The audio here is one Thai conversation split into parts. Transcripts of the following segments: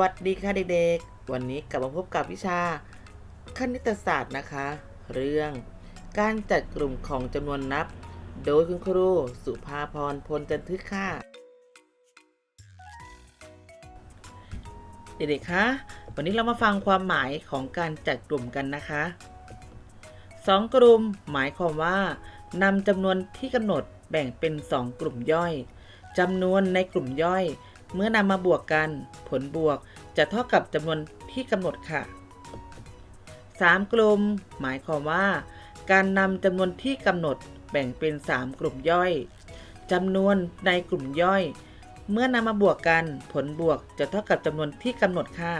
วัสดีค่ะเด็กๆ วันนี้กลับมาพบกับวิชาคณิตศาสตร์นะคะ เรื่องการจัดกลุ่มของจำนวนนับ โดยคุณครูสุภาพรพลจันทึกค่ะ เด็กๆ คะ วันนี้เรามาฟังความหมายของการจัดกลุ่มกันนะคะสองกลุ่มหมายความว่านำจำนวนที่กำหนดแบ่งเป็นสองกลุ่มย่อยจำนวนในกลุ่มย่อย เมื่อนำมาบวกกัน ผลบวกจะเท่ากับจำนวนที่กำหนดค่ะ 3 กลุ่ม หมายความว่า การนำจำนวนที่กำหนดแบ่งเป็น 3 กลุ่มย่อยจำนวนในกลุ่มย่อย เมื่อนำมาบวกกัน ผลบวกจะเท่ากับจำนวนที่กำหนดค่ะ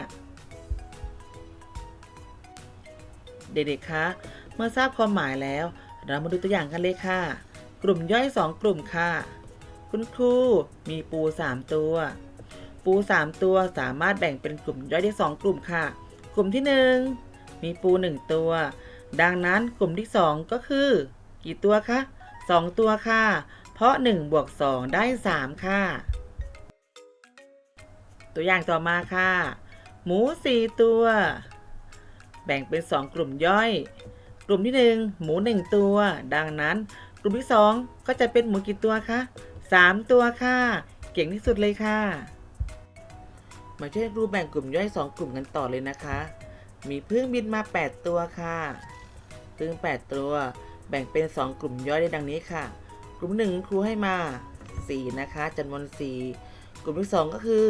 เด็กๆคะเมื่อทราบความหมายแล้ว เรามาดูตัวอย่างกันเลยค่ะ กลุ่มย่อย 2 กลุ่มค่ะ คุณครูมีปู 3 ตัว ปู 3 ตัวสามารถแบ่งเป็นกลุ่มย่อยได้ 2 กลุ่มค่ะ กลุ่มที่ 1 มีปู 1 ตัว ดังนั้นกลุ่มที่ 2 ก็คือ กี่ตัวคะ2 ตัวค่ะ เพราะ1บวก2ได้ 3 ค่ะ ตัวอย่างต่อมาค่ะ หมู 4 ตัว แบ่งเป็น 2 กลุ่มย่อย กลุ่มที่ 1 หมู 1 ตัว ดังนั้น กลุ่มที่ 2 ก็จะเป็นหมูกี่ตัวคะ 3ตัวค่ะ เก่งที่สุดเลยค่ะ มาช่วยครูแบ่งกลุ่มย่อย2กลุ่มกันต่อเลยนะคะ มีพึ่งบินมา 8 ตัวค่ะพึ่ง8 ตัว แบ่งเป็น 2 กลุ่มย่อยได้ดังนี้ค่ะ กลุ่ม 1 ครูให้มา 4 นะคะจำนวน4กลุ่มที่ 2 ก็คือ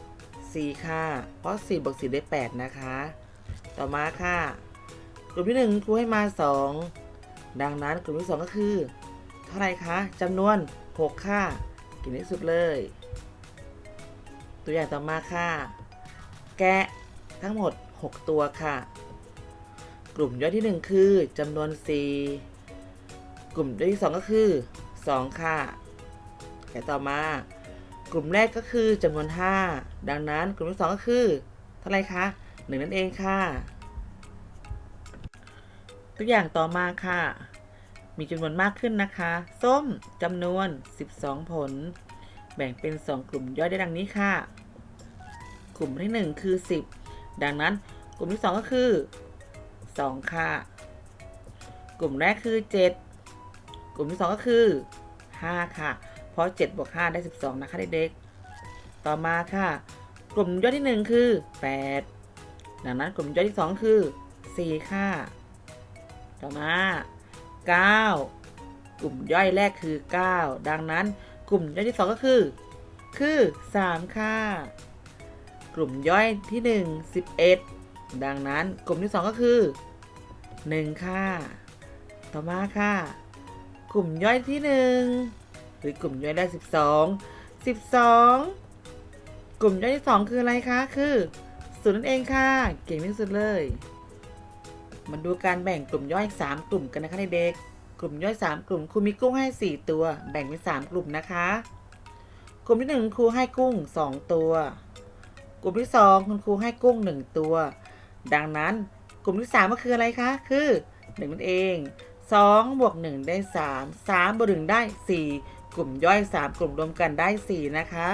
4 ค่ะ เพราะ4บวก4ได้ 8 นะคะ ต่อมาค่ะ กลุ่มที่ 1 ครูให้มา 2 ดังนั้นกลุ่มที่ 2 ก็คือ เท่าไรคะจำนวน 6 ค่ะ เก่งที่สุดเลย ตัวอย่างต่อมาค่ะ แกะทั้งหมด 6 ตัวค่ะ กลุ่มย่อยที่ 1 คือจำนวน 4 กลุ่มย่อยที่ 2 ก็คือ 2 ค่ะ แกะต่อมา กลุ่มแรกก็คือจำนวน 5 ดังนั้นกลุ่มที่ 2 ก็คือ เท่าไรคะ 1 นั่นเองค่ะ ตัวอย่างต่อมาค่ะ มีจำนวนมากขึ้นนะคะ ส้มจำนวน 12 ผล แบ่งเป็น 2 กลุ่มย่อยได้ดังนี้ค่ะ กลุ่มที่ 1 คือ 10 ดังนั้นกลุ่มที่ 2 ก็คือ 2 ค่ะ กลุ่มแรกคือ 7 กลุ่มที่ 2 ก็คือ 5 ค่ะ เพราะ 7 บวก 5 ได้ 12 นะคะเด็กๆต่อมาค่ะ กลุ่มย่อยที่ 1 คือ 8 ดังนั้นกลุ่มย่อยที่ 2 คือ 4 ค่ะ ต่อมา 9 กลุ่มย่อยแรกคือ 9 ดังนั้นกลุ่มย่อยที่ 2 ก็คือ คือ 3 ค่ะ กลุ่มย่อยที่ 1 11 ดังนั้นกลุ่มที่ 2 ก็คือ 1 ค่ะ ต่อมาค่ะ กลุ่มย่อยที่ 1 หรือกลุ่มย่อยแรก 12 12 กลุ่มย่อยที่ 2 คืออะไรคะ คือศูนย์นั่นเองค่ะ เก่งที่สุดเลย มาดูการแบ่งกลุ่มย่อย 3 กลุ่มกันนะคะเด็กๆกลุ่มย่อย 3 กลุ่มครูมีกุ้งให้ 4 ตัว แบ่งเป็น3กลุ่มนะคะ กลุ่มที่ 1ครูให้กุ้ง 2 ตัว กลุ่มที่ 2 คุณครูให้กุ้ง 1 ตัว ดังนั้นกลุ่มที่ 3 ก็คืออะไรคะ คือ1นั่นเอง2บวก1ได้ 3 3บวก1ได้ 4 กลุ่มย่อย 3 กลุ่มรวมกันได้ 4 นะคะ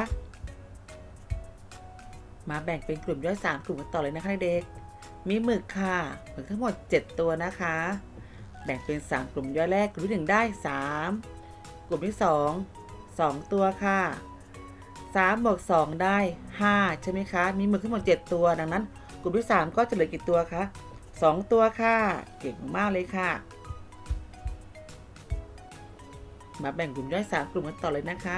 มาแบ่งเป็นกลุ่มย่อย 3 กลุ่มกันต่อเลยนะคะเด็กๆ มีหมึกค่ะหมึกทั้งหมด 7 ตัวนะคะ แบ่งเป็น 3 กลุ่มย่อยแรกกลุ่มที่1ได้ 3 กลุ่มที่ 2 2 ตัวค่ะ3บวก2ได้ 5 ใช่ไหมคะ มีหมึกทั้งหมด 7 ตัว ดังนั้น กลุ่มที่ 3 ก็จะเหลือกี่ตัวคะ2 ตัวค่ะ เก่งมากเลยค่ะ มาแบ่งกลุ่มย่อย 3 กลุ่มกันต่อเลยนะคะ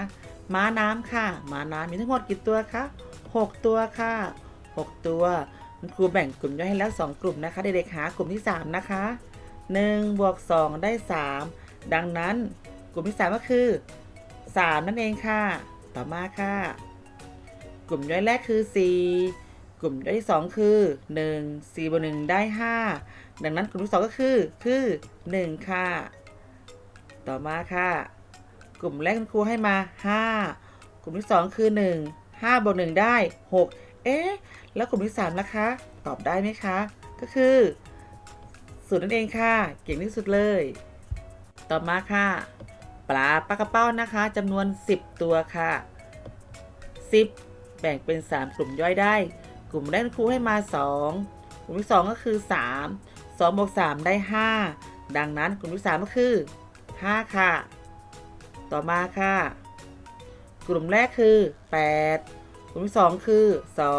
ม้าน้ำค่ะ ม้าน้ำมีทั้งหมดกี่ตัวคะ6ตัวค่ะ 6 ตัว คุณครูแบ่งกลุ่มย่อยให้แล้ว 2 กลุ่มนะคะเด็กๆหากลุ่มที่ 3 นะคะ1บวก2ได้ 3 ดังนั้นกลุ่มที่ 3 ก็คือ 3 นั่นเองค่ะ ต่อมาค่ะ กลุ่มย่อยแรกคือ 4 กลุ่มย่อยที่ 2 คือ 1 4บวก1ได้ 5 ดังนั้นกลุ่มที่ 2 ก็คือ คือ 1 ค่ะ ต่อมาค่ะ กลุ่มแรกคุณครูให้มา 5 กลุ่มที่ 2 คือ 1 5บวก1ได้ 6 เอ๊ะ แล้วกลุ่มที่3นะคะ ตอบได้ไหมคะ ก็คือศูนย์นั่นเองค่ะ เก่งที่สุดเลย ต่อมาค่ะ ปลาปลากระเป้านะคะจำนวน 10 ตัวค่ะ 10แบ่งบ่งเป็น 3 กลุ่มย่อยได้ กลุ่มแรกครูให้มา 2 กลุ่มที่ 2 ก็คือ 3 2บวก3ได้ 5 ดังนั้นกลุ่มที่ 3 ก็คือ 5 ค่ะ ต่อมาค่ะ กลุ่มแรกคือ 8 ลุ่มที่ 2 คือ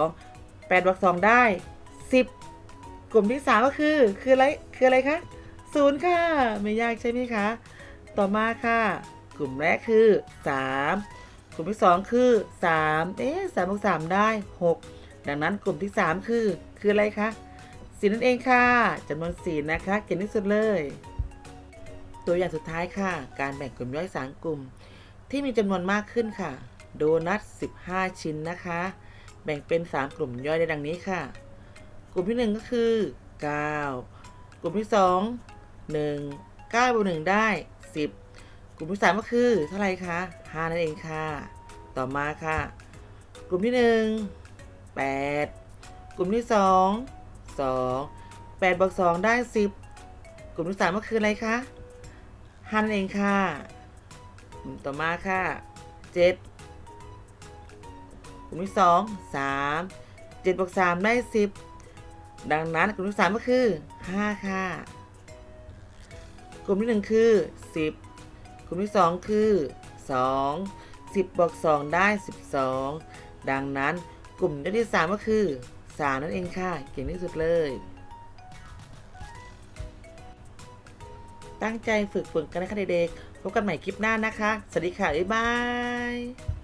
2 8บวก2ได้ 10 กลุ่มที่ 3 ก็คือ คืออะไร คืออะไรคะศูนย์ค่ะ ไม่ยากใช่ไหมคะ ต่อมาค่ะ กลุ่มแรกคือ 3 กลุ่มที่ 2 คือ 3 เอ๊ะ3บวก3ได้ 6 ดังนั้นกลุ่มที่ 3 คือ คืออะไรคะสีนั่นเองค่ะจำนวนสีนะคะ เก่งที่สุดเลย ตัวอย่างสุดท้ายค่ะ การแบ่งกลุ่มย่อยสามกลุ่ม ที่มีจำนวนมากขึ้นค่ะ โดนัท 15 ชิ้นนะคะ แบ่งเป็น 3 กลุ่มย่อยได้ดังนี้ค่ะ กลุ่มที่ 1 ก็คือ 9 กลุ่มที่ 2 1 9บวก1ได้ 10 กลุ่มที่ 3 ก็คือ เท่าไรคะ 5 นั่นเองค่ะ ต่อมาค่ะ กลุ่มที่ 1 8 กลุ่มที่ 2 2 8บวก2ได้ 10 กลุ่มที่3ก็คืออะไรคะ5นั่นเองค่ะ ต่อมาค่ะ 7 กลุ่มที่2 3 7บวก3ได้10ดังนั้นกลุ่มที่3ก็คือ5ค่ะ กลุ่มที่1คือ10กลุ่มที่2คือ2 10บวก2ได้12ดังนั้นกลุ่มที่3ก็คือ3นั่นเองค่ะ เก่งที่สุดเลย ตั้งใจฝึกฝนกันนะคะเด็กๆพบกันใหม่คลิปหน้านะคะ สวัสดีค่ะ บ๊ายบาย